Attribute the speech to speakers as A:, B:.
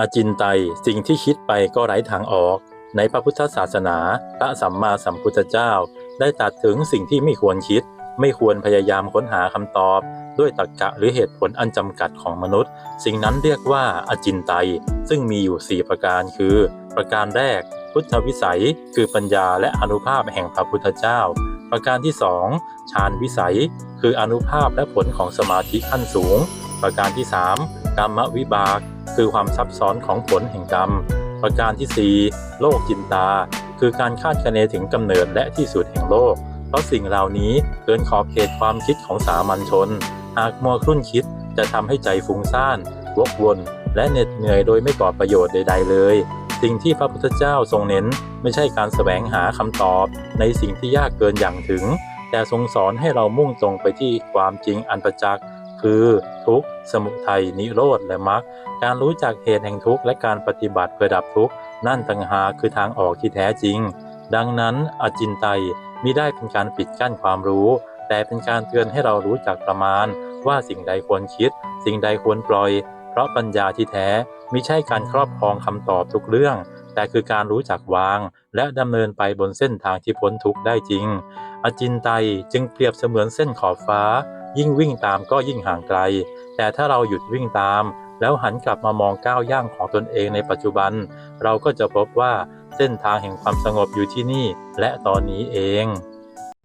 A: อาจินไตยสิ่งที่คิดไปก็ไร้ทางออก ในพระพุทธศาสนา พระสัมมาสัมพุทธเจ้า ได้ตัดถึงสิ่งที่ไม่ควรคิด ไม่ควรพยายามค้นหาคำตอบ ด้วยตรรกะหรือเหตุผลอันจำกัดของมนุษย์ สิ่งนั้นเรียกว่าอาจินไตยซึ่งมีอยู่ 4 ประการคือ ประการแรก พุทธวิสัย คือปัญญาและอนุภาพแห่งพระพุทธเจ้า ประการที่สองฌานวิสัย คืออนุภาพและผลของสมาธิขั้นสูง ประการที่สาม กรรมวิบาก คือความซับซ้อนของผลแห่งกรรม ประการที่ 4 โลกจินตา คือการคาดคะเนถึงกำเนิดและที่สุดแห่งโลก เพราะสิ่งเหล่านี้เกินขอบเขตความคิดของสามัญชน หากมัวครุ่นคิดจะทำให้ใจฟุ้งซ่าน วกวน และเหน็ดเหนื่อยโดยไม่ก่อประโยชน์ใด ๆ เลย สิ่งที่พระพุทธเจ้าทรงเน้น ไม่ใช่การแสวงหาคำตอบ ในสิ่งที่ยากเกินอย่างถึง แต่ทรงสอนให้เรามุ่งตรงไปที่ความจริงอันประจักษ์ คือทุกข์สมุทัยนิโรธและมรรคการรู้จักเหตุแห่งทุกข์และการปฏิบัติเพื่อดับทุกข์นั่นต่างหากคือทางออกที่แท้จริง ดังนั้นอจินไตยมิได้เป็นการปิดกั้นความรู้ แต่เป็นการเตือนให้เรารู้จักประมาณ ว่าสิ่งใดควรคิด สิ่งใดควรปล่อย เพราะปัญญาที่แท้มิใช่การครอบครองคำตอบทุกเรื่อง แต่คือการรู้จักวาง และดำเนินไปบนเส้นทางที่พ้นทุกข์ได้จริง อจินไตยจึงเปรียบเสมือนเส้นขอบฟ้า ยิ่งวิ่งตามก็ยิ่งห่างไกล แต่ถ้าเราหยุดวิ่งตาม แล้วหันกลับมามองก้าวย่างของตนเองในปัจจุบัน เราก็จะพบว่าเส้นทางแห่งความสงบอยู่ที่นี่ และตอนนี้เอง